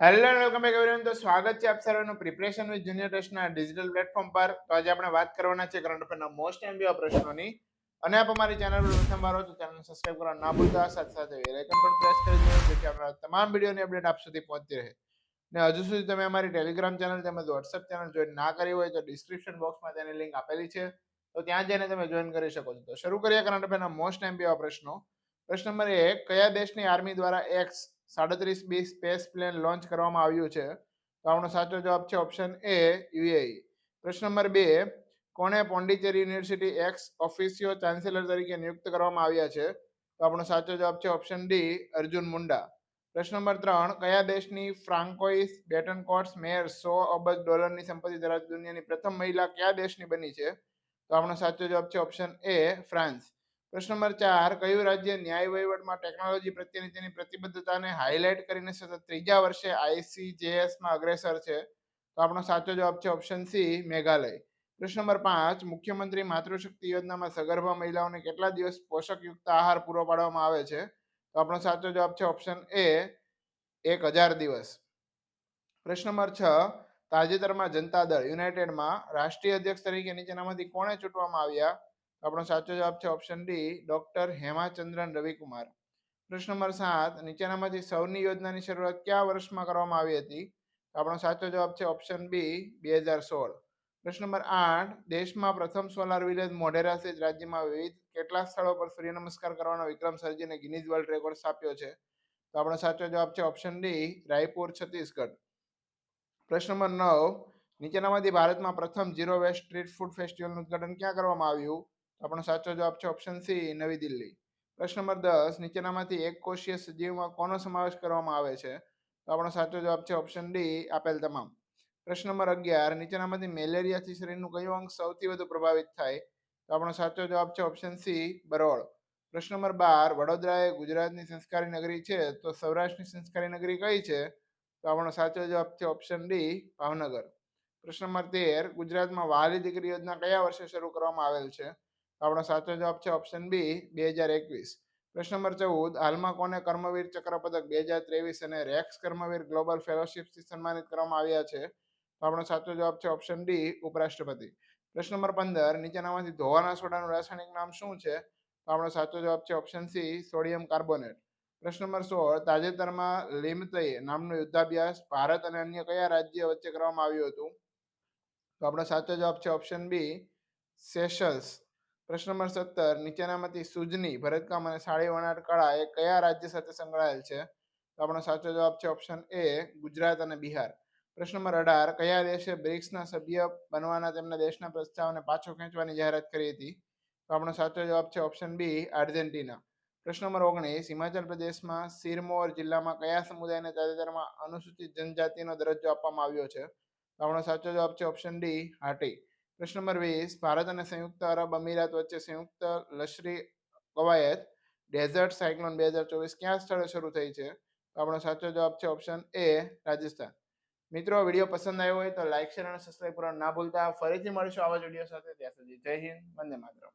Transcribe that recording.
Hello welcome back everyone તો સ્વાગત છે આપ સર્વનું પ્રિપરેશન વિથ જુનિયર ટેસ્ટના ડિજિટલ પ્લેટફોર્મ પર. તો આજે આપણે વાત કરવાના છે કરંટ અફેરના મોસ્ટ એમબી પ્રશ્નોની. અને આપ અમારી ચેનલ પર પ્રથમ વાર હો તો ચેનલ સબસ્ક્રાઇબ કરવા ના ભૂલતા. સાથે સાથે બેલ આઇકન પણ પ્રેસ કરી દેજો જેથી આપણા તમામ વિડીયોની અપડેટ આપ સુધી પહોંચતી રહે. ને હજુ સુધી તમે અમારી ટેલિગ્રામ ચેનલ તેમજ વોટ્સએપ ચેનલ જોઈન ના કરી હોય તો ડિસ્ક્રિપ્શન બોક્સમાં તેની લિંક આપેલી છે. તો ત્યાં જઈને તમે જોઈન કરી શકો છો. તો શરૂ કરીએ કરંટ અફેરના મોસ્ટ એમબી પ્રશ્નો. પ્રશ્ન નંબર એક, કયા દેશની આર્મી દ્વારા એક્સ સાડત્રીસ બી સ્પેસ પ્લેન લોન્ચ કરવામાં આવ્યું છે? તો આપણો સાચો જવાબ છે ઓપ્શન એ, યુએઈ. પ્રશ્ન નંબર બે, કોણે Pondicherry university ex officio chancellor તરીકે નિયુક્ત કરવામાં આવ્યા છે? તો આપણો સાચો જવાબ છે ઓપ્શન ડી, અર્જુન મુંડા. પ્રશ્ન નંબર ત્રણ, કયા દેશની ફ્રાન્કોઇસ બેટન કોર્ટ્સ મેયર સો અબજ ડોલરની સંપત્તિ ધરાવતી દુનિયાની પ્રથમ મહિલા કયા દેશની બની છે? તો આપણો સાચો જવાબ છે ઓપ્શન એ, ફ્રાન્સ. પ્રશ્ન નંબર ચાર, કયું રાજ્ય ન્યાય વહીવટમાં ટેકનોલોજી પ્રત્યેની તેની પ્રતિબદ્ધતાને હાઇલાઇટ કરીને સતત ત્રીજા વર્ષે આઈસીજેએસમાં અગ્રેસર છે? તો આપણો સાચો જવાબ છે ઓપ્શન સી મેઘાલય. પ્રશ્ન નંબર પાંચ, મુખ્યમંત્રી માતૃશક્તિ યોજનામાં સગર્ભા મહિલાઓને કેટલા દિવસ પોષકયુક્ત આહાર પૂરો પાડવામાં આવે છે? તો આપણો સાચો જવાબ છે ઓપ્શન એ એક હજાર દિવસ. પ્રશ્ન નંબર છ, તાજેતરમાં જનતા દળ યુનાઇટેડમાં રાષ્ટ્રીય અધ્યક્ષ તરીકે નીચેનામાંથી કોણે ચૂંટવામાં આવ્યા? આપણો સાચો જવાબ છે option D doctor Hemachandran Ravikumar. પ્રશ્ન નંબર સાત, નીચેનામાંથી સૌની યોજનાની શરૂઆત કયા વર્ષમાં કરવામાં આવી હતી? આપણો સાચો જવાબ છે ઓપ્શન બી બે હજાર સોળ. પ્રશ્ન નંબર આઠ, દેશમાં પ્રથમ સોલાર વિલેજ મોઢેરા સહિત રાજ્યમાં વિવિધ કેટલા સ્થળો પર સૂર્ય નમસ્કાર કરવાનો વિક્રમ સર્જીને ગિનીઝ વર્લ્ડ રેકોર્ડ સ્થાપ્યો છે. તો આપણો સાચો જવાબ છે ઓપ્શન ડી રાયપુર, છત્તીસગઢ. પ્રશ્ન નંબર નવ, નીચેનામાંથી ભારતમાં પ્રથમ ઝીરો વેસ્ટ સ્ટ્રીટ ફૂડ ફેસ્ટિવલનું ઉદઘાટન ક્યાં કરવામાં આવ્યું? આપણો સાચો જવાબ છે ઓપ્શન સી, નવી દિલ્હી. પ્રશ્ન નંબર દસ, નીચેનામાંથી એક કોષીય સજીવમાં કોનો સમાવેશ કરવામાં આવે છે? તો આપણો સાચો જવાબ છે ઓપ્શન ડી, આપેલ તમામ. પ્રશ્ન નંબર અગિયાર, નીચેનામાંથી મેલેરિયાથી શરીરનું કયું અંગ સૌથી વધુ પ્રભાવિત થાય? તો આપણો સાચો જવાબ છે ઓપ્શન સી, બરોળ. પ્રશ્ન નંબર બાર વડોદરા એ ગુજરાતની સંસ્કારી નગરી છે, તો સૌરાષ્ટ્રની સંસ્કારી નગરી કઈ છે? તો આપણો સાચો જવાબ છે ઓપ્શન ડી, ભાવનગર. પ્રશ્ન નંબર તેર, ગુજરાતમાં વહાલી દીકરી યોજના કયા વર્ષે શરૂ કરવામાં આવેલ છે? આપણો સાચો જવાબ છે ઓપ્શન બી બે હજાર એકવીસ. પ્રશ્ન નંબર ચૌદ, હાલમાં કોને કર્મવીર ચક્ર પદક બે હજાર ત્રેવીસ અને રેક્સ કર્મવીર ગ્લોબલ ફેલોશિપથી સન્માનિત કરવામાં આવ્યા છે? તો આપણો સાચો જવાબ છે ઓપ્શન ડી ઉપરાષ્ટ્રપતિ. પ્રશ્ન નંબર પંદર, નીચેનામાંથી ધોવાના સોડાનું રાસાયણિક નામ શું છે? તો આપણો સાચો જવાબ છે ઓપ્શન સી સોડિયમ કાર્બોનેટ. પ્રશ્ન નંબર સોળ, તાજેતરમાં લિમતય નામનો યુદ્ધાભ્યાસ ભારત અને અન્ય કયા રાજ્ય વચ્ચે કરવામાં આવ્યું હતું? તો આપણો સાચો જવાબ છે ઓપ્શન બી સેશલ્સ. પ્રશ્ન નંબર સત્તર, નીચેનામાંથી સુજની, ભરતકામ અને સાડી વણાટ કળા એ કયા રાજ્ય સાથે સંકળાયેલ છે? તો આપણો સાચો જવાબ છે ઓપ્શન એ ગુજરાત અને બિહાર. પ્રશ્ન નંબર અઢાર, કયા દેશે બ્રિક્સના સભ્ય બનવાના તેમના દેશના પ્રસ્તાવને પાછો ખેંચવાની જાહેરાત કરી હતી? તો આપણો સાચો જવાબ છે ઓપ્શન બી, આર્જેન્ટિના. પ્રશ્ન નંબર ઓગણીસ, હિમાચલ પ્રદેશમાં સિરમોર જિલ્લામાં કયા સમુદાયને તાજેતરમાં અનુસૂચિત જનજાતિનો દરજ્જો આપવામાં આવ્યો છે? તો આપણો સાચો જવાબ છે ઓપ્શન ડી, હાટી. પ્રશ્ન નંબર વીસ, ભારત અને સંયુક્ત અરબ અમીરાત વચ્ચે સંયુક્ત લશ્કરી કવાયત ડેઝર્ટ સાયક્લોન બે હજાર ચોવીસ ક્યાં સ્થળે શરૂ થઈ છે? તો આપણો સાચો જવાબ છે ઓપ્શન એ રાજસ્થાન. મિત્રો વીડિયો પસંદ આવ્યો હોય તો લાઇક શેર અને સબસ્ક્રાઈબ કરવાનું ના ભૂલતા. ફરીથી મળીશું આવા જ વીડિયો સાથે. ત્યાં સુધી જય હિન્દ. વંદે માતરમ.